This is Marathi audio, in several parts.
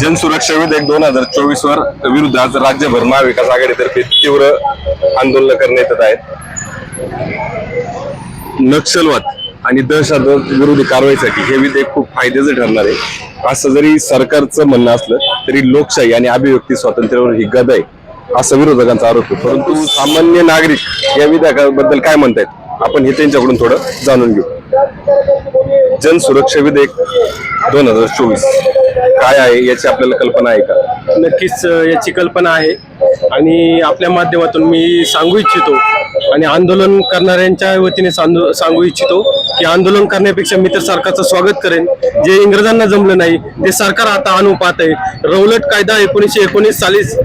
जनसुरक्षा विधेयक दोन हजार चोवीस वर विरुद्ध आज राज्यभर महाविकास आघाडीतर्फे तीव्र आंदोलन करण्यात येत आहेत. नक्षलवाद आणि दहशतवाद विरोधी कारवाईसाठी हे विधेयक खूप फायद्याचं ठरणार आहे. असं जरी सरकारचं म्हणणं असलं तरी लोकशाही आणि अभिव्यक्ती स्वातंत्र्यावर ही गद आहे असा विरोधकांचा आरोप आहे. परंतु सामान्य नागरिक या विधेयकाबद्दल काय म्हणतायत? आपण हे त्यांच्याकडून थोडं जाणून घेऊ. जनसुरक्षा विधेयक दोन हजार चोवीस. काय आहे याची आपल्याला कल्पना आहे का? नक्कीच याची कल्पना आहे. आणि आपल्या माध्यमातून मी सांगू इच्छितो आणि आंदोलन करणाऱ्यांच्या वतीने सांगू सांगू इच्छितो की आंदोलन करण्यापेक्षा मी तर सरकारचं स्वागत करेन. जे इंग्रजांना जमलं नाही ते सरकार आता आणू पाहत आहे. रौलट कायदा एकोणीसशे एकोणीस सालीच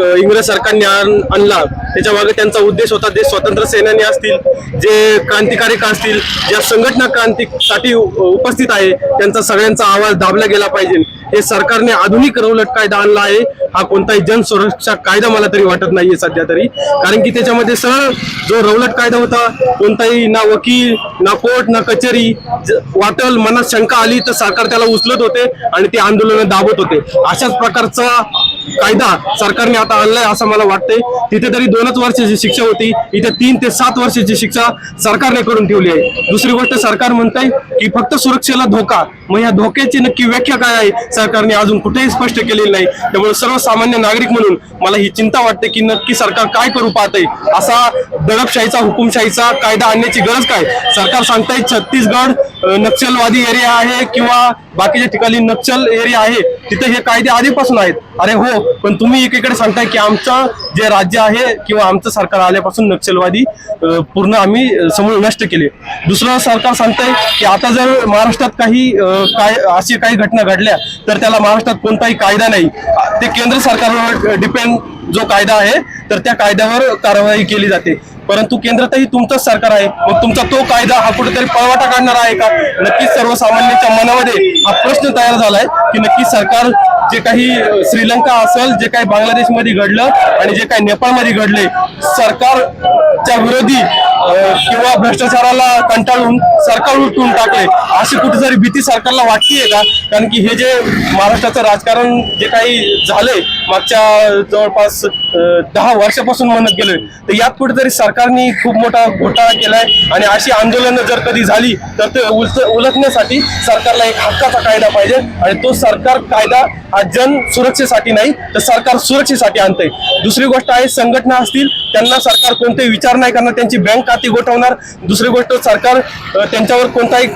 इंग्रज सरकारने आण- आणला. त्याच्यामागे त्यांचा उद्देश होता जे स्वतंत्र सेनानी असतील जे क्रांतिकारक असतील ज्या संघटना क्रांतीसाठी उपस्थित आहे त्यांचा सगळ्यांचा आवाज दाबला गेला पाहिजे. हे सरकारने आधुनिक रौलट कायदा आणला आहे. हा कोणताही जनसुरक्षा कायदा मला तरी वाटत नाहीये सध्या तरी. कारण की त्याच्यामध्ये सरळ जो रौलट कायदा होता कोणताही ना वकील ना कोर्ट ना कचेरी वाटल मनात शंका आली तर सरकार त्याला उचलत होते आणि ते आंदोलन दाबत होते. अशाच प्रकारचा कायदा सरकारने आता आणलाय असं मला वाटतंय. तिथे तरी दोनच वर्षाची शिक्षा होती. इथे तीन ते सात वर्षाची शिक्षा सरकारने करून ठेवली आहे. दुसरी गोष्ट सरकार म्हणतंय की फक्त सुरक्षेला धोका. मग या धोक्याची नक्की व्याख्या काय आहे? सरकारने अजून कुठेही स्पष्ट केलेली नाही. त्यामुळे सर्वसामान्य नागरिक म्हणून मला ही चिंता वाटते की नक्की सरकार काय करू पाहतंय. असा दडपशाहीचा हुकुमशाहीचा कायदा आणण्याची गरज काय? सरकार सांगताय छत्तीसगड नक्षलवादी एरिया आहे किंवा बाकीच्या ठिकाणी नक्षल एरिया आहे तिथे हे कायदे आधीपासून आहेत. अरे हो पण तुम्ही एकीकडे सांगताय की आमचं जे राज्य आहे किंवा आमचं सरकार आल्यापासून नक्षलवादी पूर्ण आम्ही समोर नष्ट केले. दुसरं सरकार सांगतंय की आता जर महाराष्ट्रात काही काय अशी काही घटना घडल्या तर त्याला महाराष्ट्रात कोणताही कायदा नाही. ते केंद्र सरकारवर डिपेंड जो कायदा आहे तर त्या कायद्यावर कारवाई केली जाते. परंतु केंद्रातही तुमचंच सरकार आहे. मग तुमचा तो कायदा हा कुठेतरी पळवाटा काढणार आहे का? नक्कीच सर्वसामान्यांच्या मनामध्ये हा प्रश्न तयार झालाय की नक्की सरकार जे काही श्रीलंका असेल जे काही बांगलादेशमध्ये घडलं आणि जे काही नेपाळमध्ये घडले सरकारच्या विरोधी किंवा भ्रष्टाचाराला कंटाळून सरकार उलटून टाकले. अशी कुठेतरी भीती सरकारला वाटतीये का? कारण की हे जे महाराष्ट्राचं राजकारण जे काही झालंय मागच्या जवळपास दहा वर्षापासून म्हणत गेलोय तर यात कुठेतरी सरकारने खूप मोठा घोटाळा केलाय आणि अशी आंदोलनं जर कधी झाली तर ते उलच उलटण्यासाठी सरकारला एक हक्काचा कायदा पाहिजे आणि तो सरकार कायदा हा जन सुरक्षेसाठी नाही तर सरकार सुरक्षेसाठी आणतंय. दुसरी गोष्ट आहे संघटना असतील त्यांना सरकार कोणतेही विचार नाही करणार त्यांची बँक खाती गोठवणार. दुसरी गोष्ट सरकार त्यांच्यावर कोणताही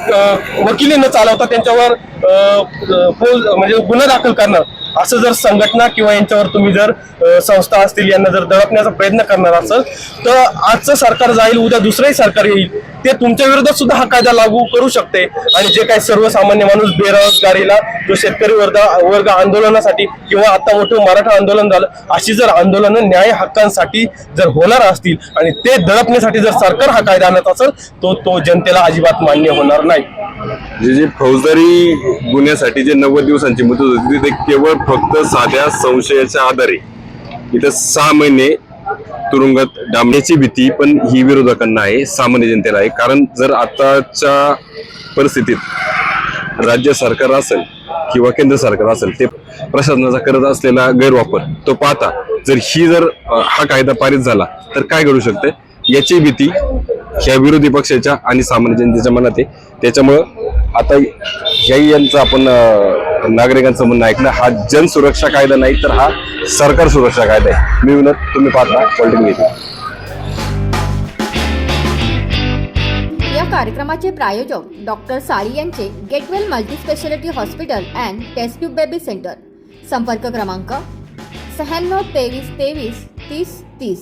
वकिली न चालवता त्यांच्यावर म्हणजे गुन्हा दाखल करणार असं जर संघटना किंवा यांच्यावर तुम्ही जर संस्था असतील यांना जर दडपण्याचा प्रयत्न करणार असेल तर आजचं सरकार जाईल उद्या दुसरंही सरकार येईल. ते तुमच्या विरोधात सुद्धा हा कायदा लागू करू शकते. आणि जे काही सर्वसामान्य माणूस बेरोजगारीला जो शेतकरी वर्ग वर्ग आंदोलनासाठी किंवा आता मोठं मराठा आंदोलन झालं अशी जर आंदोलनं न्याय हक्कांसाठी जर होणार असतील आणि ते दडपण्यासाठी जर सरकार हा कायदा आणत असेल तो तो जनतेला अजिबात मान्य होणार नाही. जे जे फौजदारी गुन्ह्यासाठी जे नव्वद दिवसांची मुदत होती ते केवळ फक्त साध्या संशयाच्या आधारे इथं सहा महिने तुरुंगात डांबण्याची भीती पण ही विरोधकांना आहे सामान्य जनतेला आहे. कारण जर आताच्या परिस्थितीत राज्य सरकार असेल किंवा केंद्र सरकार असेल ते प्रशासनाचा करत असलेला गैरवापर तो पाहता जर ही जर हा कायदा पारित झाला तर काय घडू शकते याची भीती ह्या विरोधी पक्षाच्या आणि सामान्य जनतेच्या मनात आहे. त्याच्यामुळं आता याही यांचा आपण नागरिकांचं म्हणणं ऐकणं हा जन सुरक्षा कायदा नाही तर हा सरकार सुरक्षा कायदा आहे. मी विनोद तुम्ही पाहता पॉलिटिक या कार्यक्रमाचे प्रायोजक डॉक्टर साळी यांचे Getwell multispeciality hospital and test tube baby centre. संपर्क क्रमांक शहाण्णव तेवीस तेवीस तीस तीस.